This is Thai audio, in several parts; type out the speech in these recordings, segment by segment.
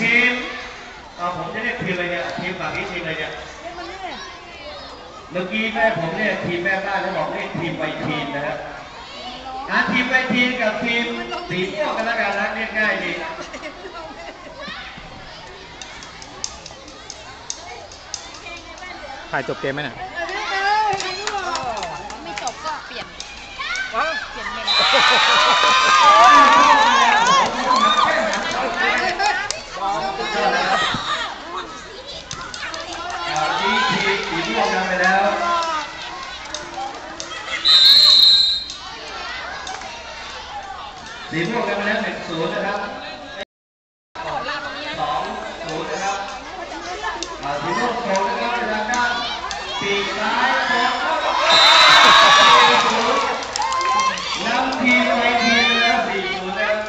ทีมเอ่อผมจะเรียกทีมอะไรเนี่ยทีมฝั่งนี้ทีมอะไรเนี่ยเมื่อกี้แม่ผมเนี่ยทีมแม่บ้านแล้วบอกเรียกทีมไปทีมนะฮะอะทีมไปทีมกับทีมสีม่วงกันแล้วกันนะเรียกง่ายดีถ่ายจบเกมไหมเนี่ยไม่จบก็เปลี่ยนเปลี่ยนเมน อ่าทีมทีมสีม่วงนำไปแล้ว สีม่วงนำไปแล้วหนึ่งศูนย์นะครับสองศูนย์นะครับอ่าสีม่วงโค้งนะครับไปทางด้านปีกซ้ายโค้งเข้าสี่ศูนย์นำทีมไปทีมแล้วสี่ศูนย์นะครับ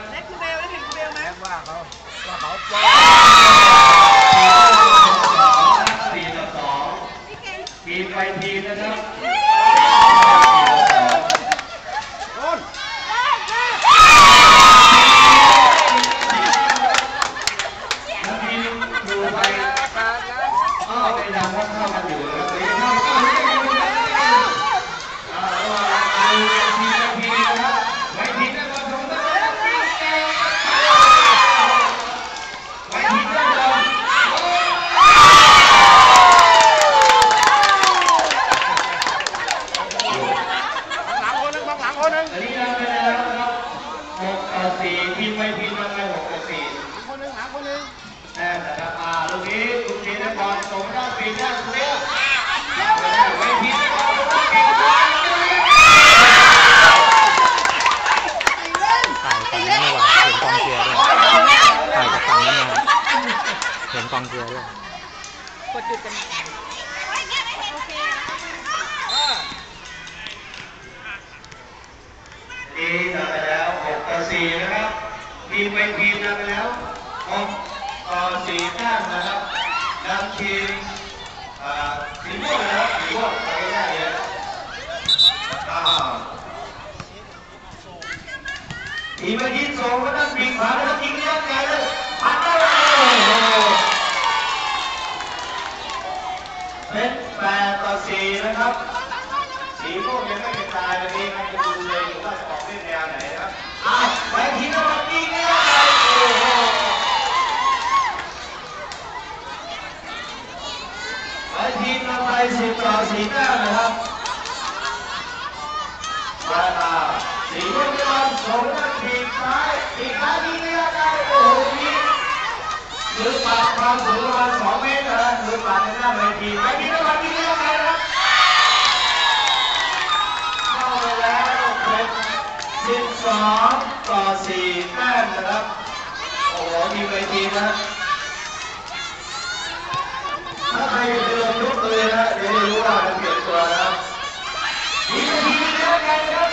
สี่ต่อสองทีมไปทีมนะครับแล้วทีมดูไปอ้าวไปดำว่าเข้ากันอยู่นะครับไปเข้าเข้าอ่าระหว่างดูทีมไปทีมนะครับไปทีมนครปฐมนะครับไปทีมนครปฐม อัน นี้นำไปแล้วนะครับหกต่อสี่ทีมไปทีมนไปหกต่อสี่แน่นะครับอ่าลูกนี้คุณศรีนครส่งด้านปีกด้านเลี้ยวไปทีมนครปฐมปีกด้านเลี้ยวถ่ายฝั่งนี้ดีกว่าเห็นกองเชียร์ด้วยถ่ายจากพีนะครับเห็นกองเชียร์ด้วยกดหยุดกัน ทีมนำไปแล้วหกต่อสี่นะครับ ทีมไปทีมนำไปแล้วหกต่อสี่แต้มนะครับนำทีมสีม่วงนะครับสีม่วงไปได้เลยอ่าทีมยิงส่งก็ต้องปีกขวาแล้วยิงเลี้ยงไกลเลยพัดได้เลยโอ้โหเป็นแปดต่อสี่นะครับ สีม่วงยังไม่กระจายวันนี้มันจะดูเลยอยู่ว่า เล่นแนวไหนครับอ้าวไปทีมแล้วมันยิงเลี้ยโอ้โหไปทีมนำไปสิบต่อสี่แต้มนะครับมาตาสีม่วงยอมส่งด้านปีกซ้ายปีก้ายเลี้ยได้โอ้โหยิงหรือปัดความสูงประมาณสองเมตรนะหรือปัดในหน้าเวทีไปทีแล้วมันยิงเลี้ยงได้นะครับเข้าไปแล้วเป็น สองต่อสี่แต้มนะครับ โอ้โหมีเวทีนะครับใครเดินลุกเลยนะเดี๋ยวจะรู้ว่ามันเปลี่ยนตัวนะครับ ทีมทีมเดียวกันครับ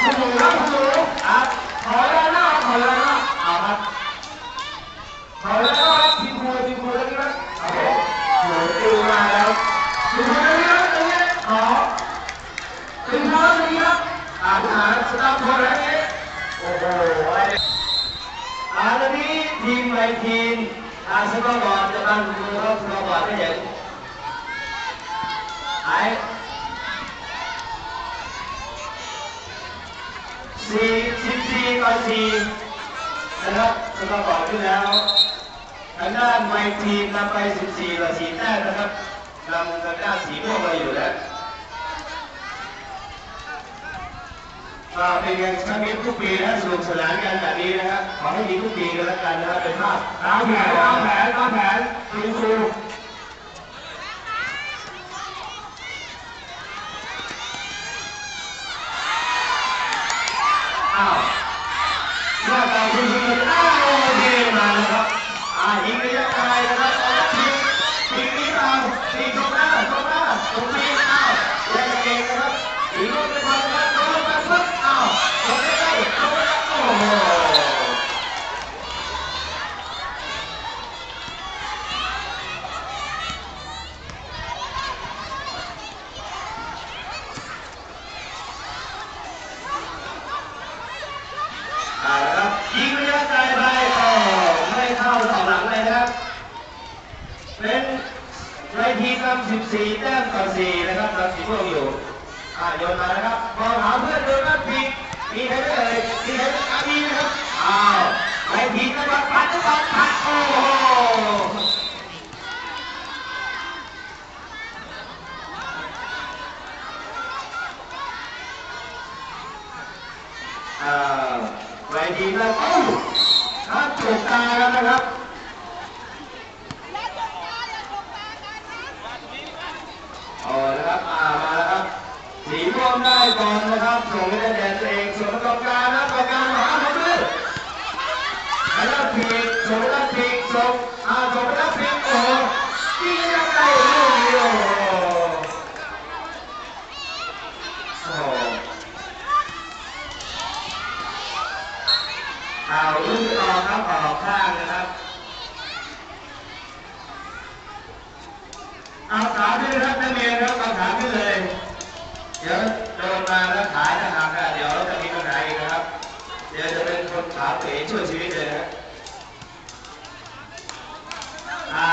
โอ้โหครับโอ้โหอะขอแล้วนะขอแล้วนะเอาครับขอแล้วนะครับทีมครูทีมครูแล้วนะครับโอ้โหโอ้โหติวมาแล้วทีมครูแล้วนะครับตรงนี้ขอทีมครูแล้วนะครับอ่าทหารสตาฟ คอร์แล้วนี่โอ้โหอาตอนนี้ทีมไปทีมอาสกอบอดจะตั้งมือครับสกอบอดได้ย่างไอสี่สิบสี่ต่อสี่นะครับสกอบอดขึ้นแล้วทางด้านไมทีมนำไปสิบสี่ต่อสี่แต้มนะครับนำทางด้านสีม่วงมาอยู่แล้ว เป็นอย่างครั้งนี้ทุกปีนะสนุกสนานกันแบบนี้นะฮะขอให้มีทุกปีกันแล้วกันนะฮะเป็นภาพตามแผนตามแผนตามแผนคุณครู อ้าวหน้าตาคุณคุณอ้าวโอเคมาแล้วครับอ่ายิงระยะไกลนะครับเอาละทีทีนี้เอาทีตรงหน้าตรงหน้าตรงนี้อ้าวแรงเองนะครับทีนู้นไปทำกันโดนกันปึ๊บอ้าวตรงนี้ได้ตรงนี้โอ้โหอ่านะครับยิงระยะไกลไป 14แต้มต่อ4นะครับเราสีม่วงอยู่อ่าโยนมานะครับมองหาเพื่อนโดนนัดพีกมีใครเอ่ยมีใครอามีนะครับอ้าวไปทีนะครับปัดปัดปัดโอ้โหอ่าไปทีแล้วโอ้ถ้าถูกตาแล้วนะครับ เอาละครับอ่ามาแล้วครับ สี ม่วงได้ก่อนนะครับส่งให้แดนตัวเองส่วนประกอบการนะประกอบการหาเขาด้วยแล้วพีกส่งแล้วพีกส่งอ่าส่งแล้วพีกโอ้โหยิงยังไงลูกนี้โอ้โหโอ้โหเอาลูกต่อครับออกข้างนะครับ เอาขาขึ้นนะครับนักเรียนครับเอาขาขึ้นเลย เดี๋ยวโดนมาแล้วขาจะหักอะเดี๋ยวจะมีปัญหาอีกนะครับ เดี๋ยวจะเป็นคนขาเป๋ช่วยชีวิตเลยนะอ่า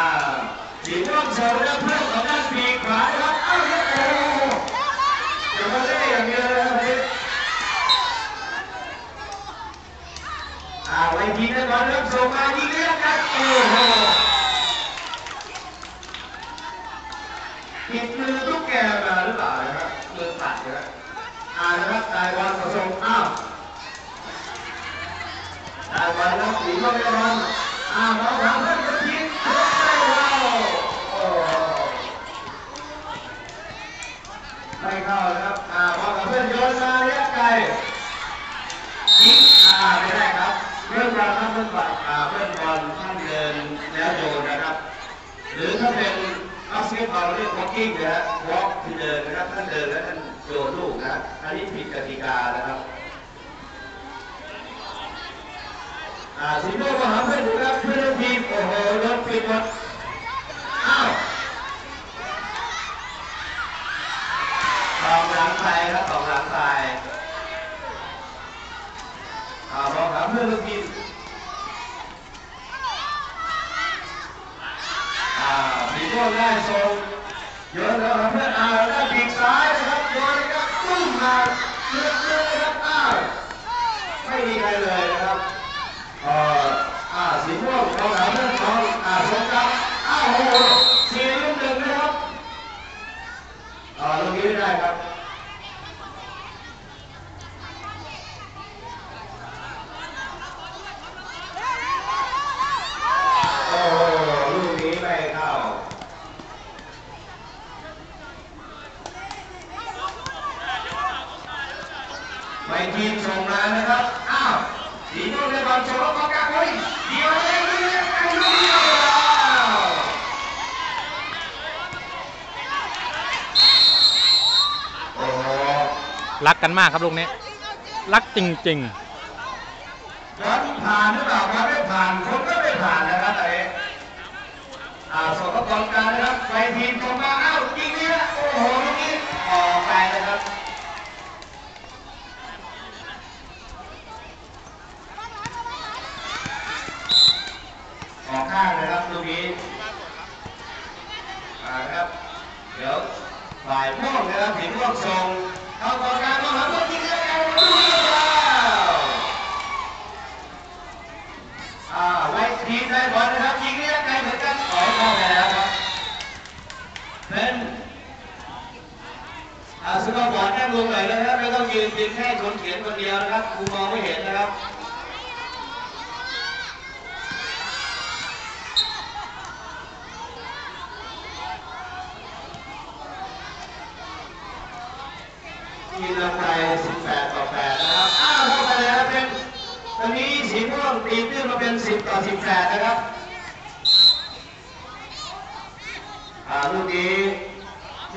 สีม่วงโชว์แล้วเพื่อนของด้านปีกขวานะครับเอ้าโอ้โหเดี๋ยวมาเล่นอย่างเดียวเลยครับพี่อ่าไว้ทีนะบอลเริ่มส่งมายิงเรียกกันโอ้โหผิดมือทุกแกมาหรือเปล่านะครับมือตัดนะครับอ่านะครับตายวันประสงอ้าวตายวันแล้วสีก็ไม่รอนอ้าวเราทำเพื่อนกระทิ้งทุกได้แล้วโอ้ ไม่เข้านะครับอ่าพอกับเพื่อนโยนมาเรียกไกลยิงอ่าไม่ได้ครับ เรื่องราวท่านเพื่อนบอลอ่าเพื่อนบอลท่านเดินแล้วโยนนะครับ หรือถ้าเป็นบาสเกตบอลเรียก walking นะฮะ walk คือเดินนะครับท่านเดินแล้วท่านโยนลูกนะอันนี้ผิดกติกานะครับอ่าสีโม่มาหาเพื่อนดูครับเพื่อนทีมโอ้โหโดนปิดหมดอ้าว ตองหลังไปครับตองหลังไปอ่ามองหาเพื่อนลูกทีมอ่าสีม่วงได้ทรงโยนแล้วครับเพื่อนอ่าได้ปีกซ้ายนะครับโยนนะครับตุ้มมาเลือกเลยนะครับอ้าวไม่มีใครเลยนะครับอ่ออ่าสีม่วงเราหาเพื่อนสองอ่าสงกรานต์อ้าวโอ้โหสี่ลูกหนึ่งนะครับอ่าลูกนี้ไม่ได้ครับโอ้โหลูกนี้ไม่เข้า ไปทีมส่งมานะครับ อ้าวสีม่วงได้บอลส่งแล้วก็กางไว้เดียวเลยลูกนี้ไอ้ลูกเดียวโอ้โห รักกันมากครับลูกนี้ รักจริงบอลผ่านหรือเปล่าบอลไม่ผ่านคนก็ไม่ผ่านนะครับไอ้อ่าส่งกระบอลกางนะครับไปทีมส่งมาอ้าวยิงนี้นะโอ้โหลูกนี้ออกไปนะครับออกข้างนะครับลูกนี้อ่าครับเดี๋ยวฝ่ายม่วงนะครับสีม่วงส่ง กลางมาหาพวกยิงกันลูกนี้แล้วอ่าไว้ทีมได้บอลนะครับยิงนี่ไกลเหมือนกันขอเข้าไปแล้วครับเป็นอ่าสกอร์บอร์ดแค่ลงหน่อยนะครับไม่ต้องยืนเพียงแค่คนเขียนคนเดียวนะครับครูมองไม่เห็นนะครับ ทีมลำไย18 ต่อ 8 นะครับ อ้าวเข้าไปแล้วเป็น ตอนนี้สีม่วงตีตื้นมาเป็น 10 ต่อ 18 นะครับ อ่าลูกนี้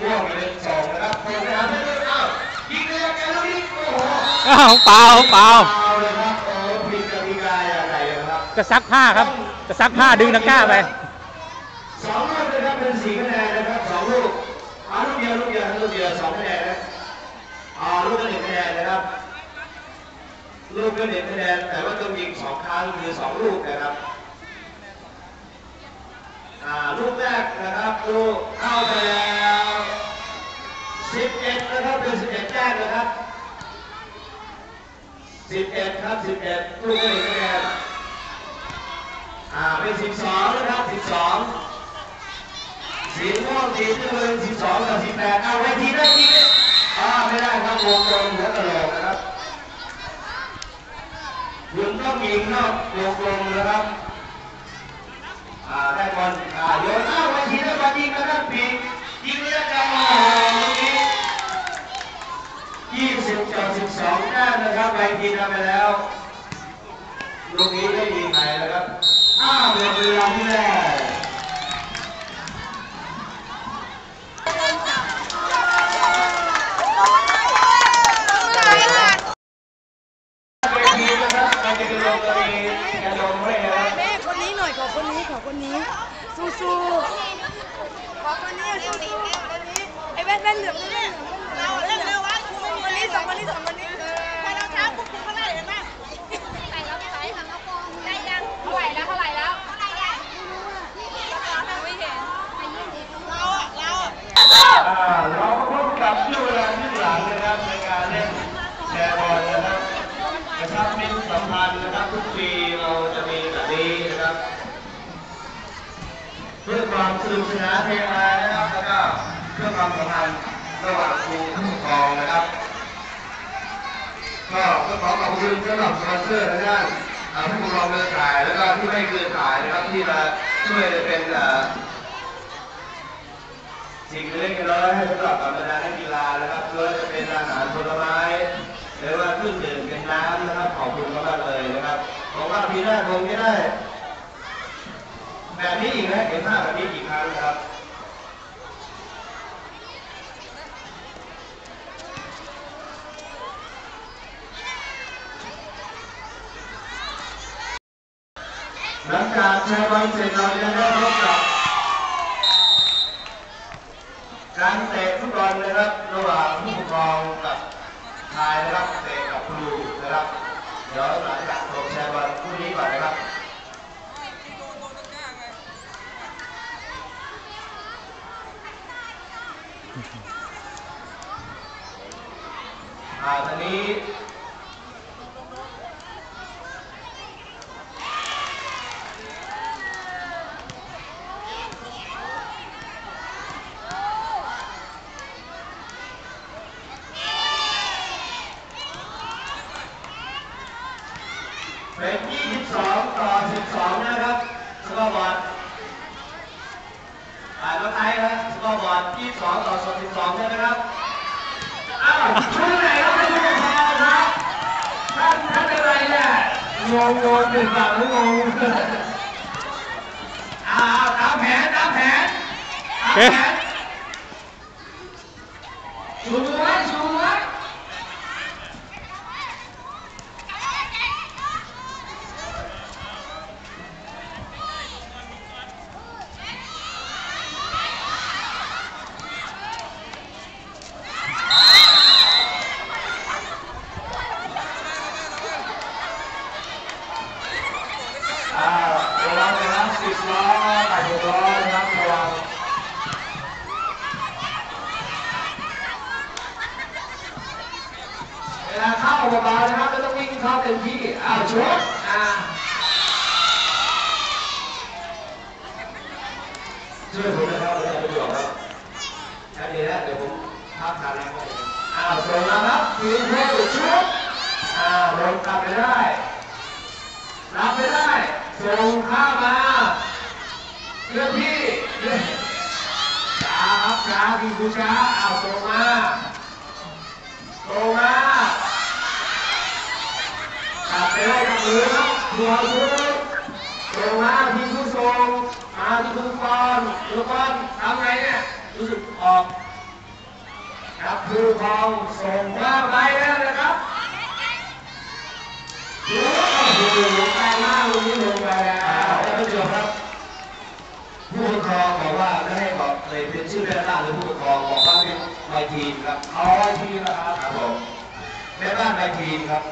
ม่วงเป็นสองนะครับโคไปหาเพื่อนอ้าวยิงเลยกันลูกนี้โอ้โห ๆ อ้าวเปล่าเปล่า เอาเลยครับโอ้ผิดกติกาอย่างไรนะครับ จะซักผ้าครับ จะซักผ้าดึงตะกร้าไปสองลูกนะครับเป็นสี่คะแนนนะครับสองลูกอาลูกเดียวลูกเดียวลูกเดียวสองคะแนนนะอาลูกละหนึ่งคะแนนนะครับ ลูกละหนึ่งคะแนนแต่ว่าต้องยิงสองครั้งคือสองลูกนะครับอ่าลูกแรกนะครับลูกเข้าไปแล้วสิบเอ็ดนะครับเป็นสิบเอ็ดแต้มนะครับสิบเอ็ดครับสิบเอ็ดลูกเอกคะแนน อ่าเป็นสิบสองนะครับสิบสองสีม่วงสีน้ำเงินสิบสองกับสิบแปดเอาไวทีได้ทีอ่าไม่ได้ครับวงกลมหัวกระโหลกนะครับคุณต้องยิงนอกวงกลมนะครับอ่าได้บอลอ่าโยนเข้าไปทีได้บอลยิงนะครับปีกยิงระยะไกลโอ้โหลูกนี้ยี่สิบต่อสิบสองแต้มนะครับไปทีทำไปแล้วลูกนี้ไม่มีใครนะครับ อ้าวเดือเดือดที่แรกไปทีนะครับไปทีลงก็มีกระโดดไม่นะครับแม่คนนี้หน่อยขอคนนี้ขอคนนี้ สู้สู้ขอคนนี้สู้สู้คนนี้ไอ้แว่นแว่นเหลืองแว่นเหลืองเร็วเร็ววะคนนี้สองคนนี้สองคนนี้ไปเราเช้าปุ๊บปุ๊บก็ได้เห็นไหม ใส่แล้วใส่ทำแล้วกองได้ยังเท่าไหร่แล้วเท่าไหร่แล้วเท่าไหร่อะไม่เห็น เราอะเราอะ อ่า เราพบกับช่วงเวลาที่หลังนะครับในการเล่นแชร์บอลนะครับกระชับมิตรสัมพันธ์นะครับทุกปีเราจะมีแบบนี้นะครับ เพื่อความสนุกสนานเฮฮานะครับแล้วก็เพื่อความสัมพันธ์ระหว่างครูผู้ปกครองนะครับก็ก็ขอขอบคุณสำหรับสปอนเซอร์ทางด้านผู้ปกครองเครือข่ายแล้วก็ที่ไม่เครือข่ายนะครับที่มาช่วยเป็น สิ่งเล็กน้อยให้สำหรับบรรดานักกีฬานะครับไม่ว่าจะเป็นอาหารผลไม้หรือว่าเครื่องดื่มเป็นน้ำนะครับขอบคุณมากเลยนะครับหวังว่าปีหน้าคงจะได้แบบนี้อีกนะเห็นภาพแบบนี้อีกครั้งนะครับหลังจากแชร์บอลเสร็จเราจะได้พบกับ การเตะฟุตบอลนะครับระหว่างผู้ปกครองกับชายนะครับเตะกับครูนะครับเดี๋ยวหลังจากจบแชร์บอลคู่นี้ก่อนนะครับอ่าตอนนี้ 22 ต่อ 12 นะครับ สกอร์บอร์ดอ่านว่าไทยนะสกอร์บอร์ด22 ต่อ 12ใช่ไหมครับ อ้าวชื่อไหนครับเป็นผู้ปกครองครับ ท่านท่านเป็นอะไรเนี่ย งงงงตื่นสายหรืองงอ้าวตามแผนตามแผนตามแผนชูไว้ชูไว้ อ่าระวังนะครับสิบล้อแปดสิบล้อนะครับระวังเวลาเข้าเบาๆนะครับไม่ต้องวิ่งเข้าเต็มที่อ้าวชุดอ่า ช่วยผมนะครับผมจะประโยชน์ครับแค่นี้นะเดี๋ยวผมพักทานแล้วก็อ้าวส่งมาครับทีมเพื่อนชุดอ่าวลงกลับไปได้รับไม่ได้ส่งข้ามาเรื่องที่ช้าครับช้าพี่ผู้ช้าเอาวส่งมาส่งมากลับไปได้กับมือครับหัวชุดส่งมาพี่ผู้ส่ง มาทุกรผู้กรทำไงเนี่ยรู้สึกออกครับผู้กองส่งมาไปแล้วนะครับโอ้โหแปลงมากลูกนี้ลงไปแล้วท่านผู้ชมครับ ผู้ปกครองบอกว่าไม่ให้บอกเลยเป็นชื่อแม่บ้านหรือผู้ปกครองบอกว่าเป็นใบทีมครับเอาใบทีมนะครับครับผมแม่บ้านใบทีมครับ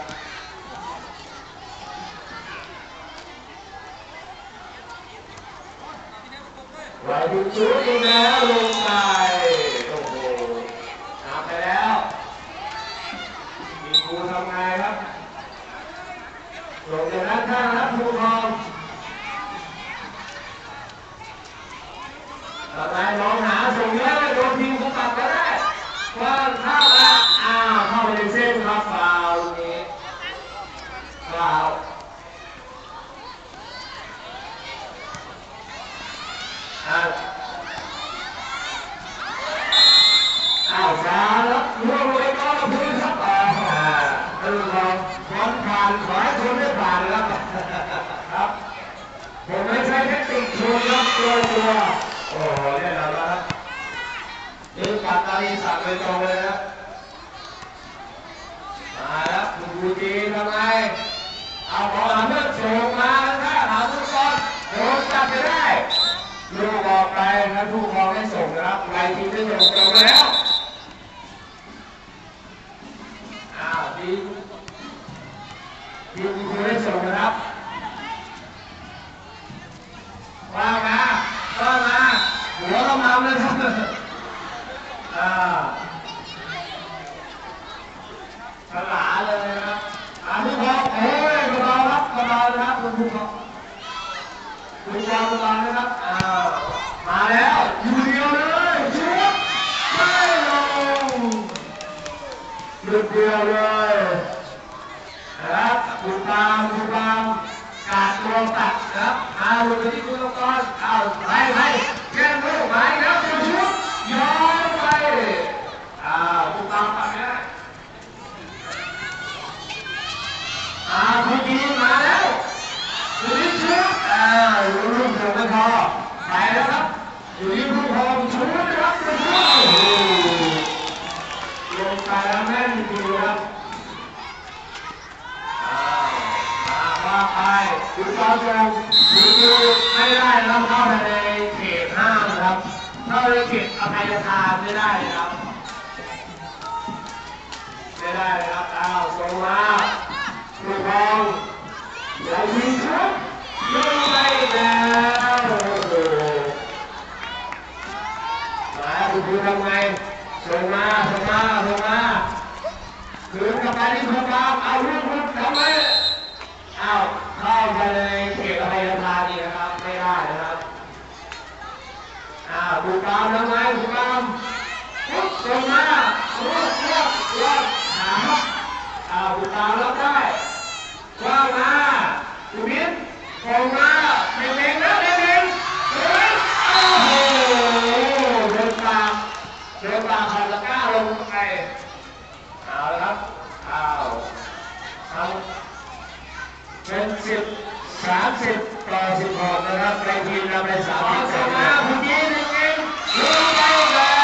ดูชุดอีกแล้วลงไปโอ้โหนับไปแล้วมีครูทำไงครับลงจากด้นข้างครับครูทองต่อไปลองหาส่งเยอะโดนทีมเขาตัดก็ได้ว่างเข้ามาอ้าวเข้าไปในเส้นครับฟาวล์ลูกนี้ฟาวล์ อ้าวอ้าวสาแล้วล่วงลงไปก้อนกับพื้นครับอ่าท่านผู้ชมบอลผ่านขอให้คุณได้ผ่านครับครับผมไม่ใช่แค่ติดชนครับตัวตัวโอ้โหเนี่ยเราแล้วครับนี่ปัตตานีสั่งไปตรงเลยนะมาแล้วคุณครูจีทำไงเอาบอลเพื่อนส่งมาถ้าหาทุกคนโดนจับไปได้ลูกออกไปนะผู้กองได้ส่งนะครับใครทีมได้ส่งตรงแล้วอ้าวที ทีมคุณครูได้ส่งนะครับว่ามาว่ามาหัวกำลังเลยครับอ่าฉลาเลยนะครับอ่าผู้ปกครองโอ้ยกระเบาครับกระเบานะครับคุณผู้ปกครองคุณยาวบานะครับอ้ามาแล้วอยู่เดียวเลยชุบไม่ลงหยุดเดียวเลย นะครับคุณตามคุณตามกาดตัวตัดนะครับเอาลงไปที่คุณตะกอนเอาไปไปแก้มลูกไปครับคุณชุบย้อนไปอ้าวคุณตามตัดไม่ได้อ้าคุณดีมาแล้วอยู่ที่ชุดอ่าอยู่รูปเดียวกันพอไปแล้วครับอยู่ที่รูปพองชุดนะครับชุดโอ้โหลงไปแล้ว ดูตอนจงดูไม่ได้นะครับเข้าไปในเขตห้ามนะครับเข้าในเขตอภัยทานไม่ได้นะครับ ไม่ได้นะครับอ้าวส่งมาดูพองเรายิงครับลงไปแล้วมาคุณครูทำไงส่งมาส่งมาส่งมาคืนกับไปที่คุณตามเอาลูกลูกทำไมเอา เข้าไปในเขตอภัยทานนี่นะครับ ไม่ได้นะครับอ้าวคุณตามทำไงคุณตามปุ๊บส่งมาลูกลูกลูกหาครับอ้าวคุณตามรับได้กว่ามาคุณมิ้นส่งมาเด็กๆนะเด็กๆเฮ้ยโอ้โหเดินตามเดินตามขันตะกร้าลงไปเอาละครับเอาเอา เป็นสิบสามสิบต่อสิบหกนะครับในทีมเราเป็นสามสิบสองมาคุณยิ้มเองลงไปแล้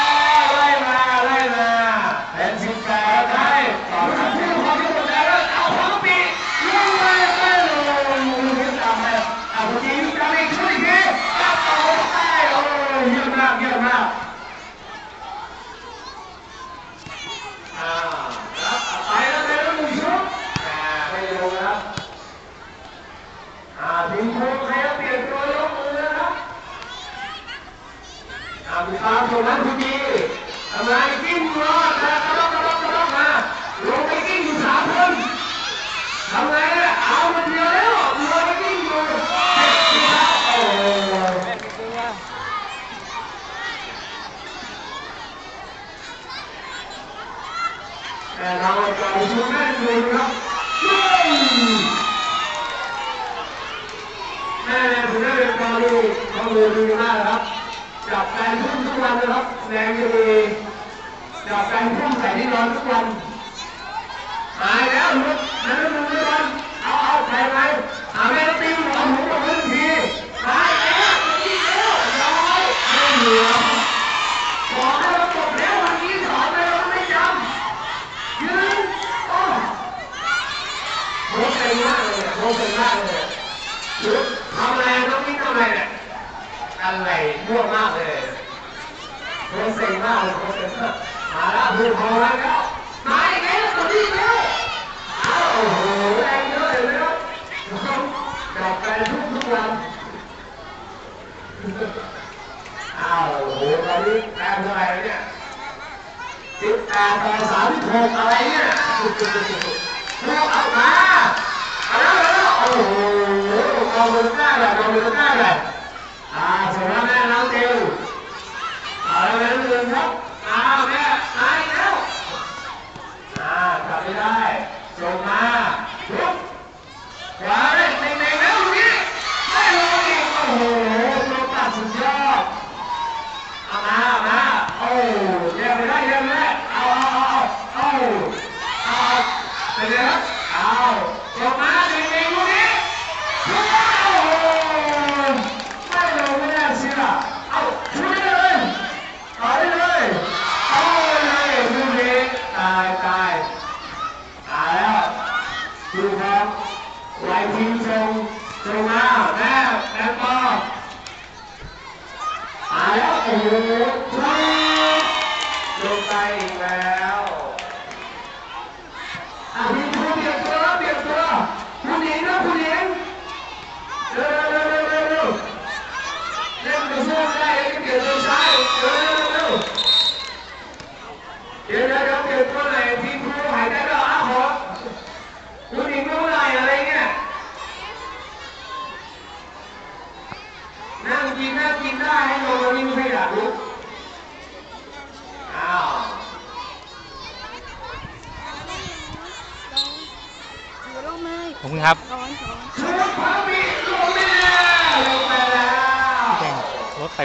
วไล่มาไล่มาเป็นสิบแปดได้ต่อครับผู้ความที่หมดแล้วเอาหัวปีลงไปไม่ลงขึ้นตามไปเอาคุณยิ้มจะไม่ช่วยทีตัดต่อไปโอ้ยเยี่ยมมากเยี่ยมมาก ทำอะไรน้องนี่ทำอะไรเลยอะไรบ้าวมากเลยโคเซ็งมากเลยโคเซ็งมากมาแล้วพูดพอแล้วครับมาอีกแล้วตัวนี้อีกแล้วอ้าวโอ้โหแรงเยอะเลยนะดอกกันทุกทุกวันอ้าวโอ้โหตอนนี้แรงเท่าไหร่เนี่ยจิบแปดต่อสาที่บหกอะไรเนี่ยถูกเอามาอาแล้วมาแล้วโอ้โห കൊടുക്കാതെ കൊടുക്കാതെ ആ സുഖമേ നാം തേടും അവിടെ വേണ്ടി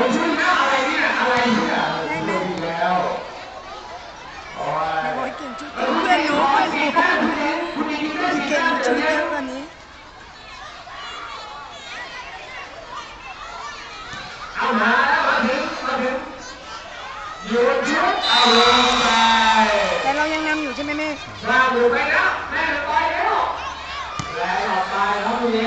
ผมช่วยนะอะไรเนี่ยอะไรเนี่ยลแล้วโอ้ยโอ้ก่งชุดเพื่อนหนก่งชุดนี่เก่ชุดเยอะว่านี้เอามาแล้วมาถึงมาถึงหยุดชุดเอาลงไปแต่เรายังนำอยู่ใช่ไหมแม่นำอไปแล้วแม่ไปแล้วแล้วต่อไปน้องคุณดี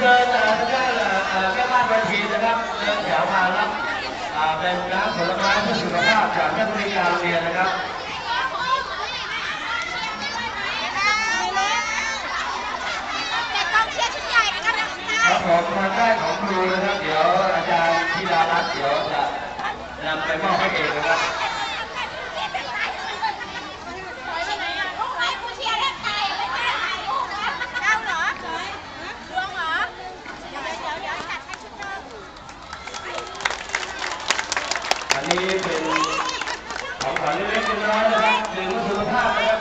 เดินแค่แค่บ้านเวทีนะครับเดินแถวมาครับเป็นน้ำผลไม้เพื่อสุขภาพจากนักเรียนการเรียนนะครับครับผมทางด้านของครูนะครับ เดี๋ยวอาจารย์ธิดารัตน์เดี๋ยวจะนำไปมอบให้เองนะครับ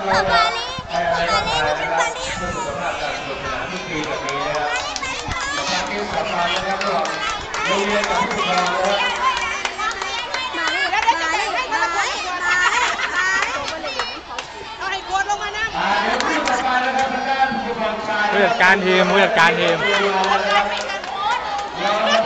ภาพนะครับเราให้อะไรก็ทานนะครับเพื่อสุขภาพการสนุกสนานทุกปีแบบนี้นะครับสำหรับที่สำคัญนะครับระหว่างโรงเรียนกับผู้ปกครองนะครับเอาให้โกดลงมานั่งอ่าเดี๋ยวผู้ต่อไปนะครับทางด้านผู้ปกครองชายผู้จัดการทีมผู้จัดการทีม เรามาดูเรื่องที่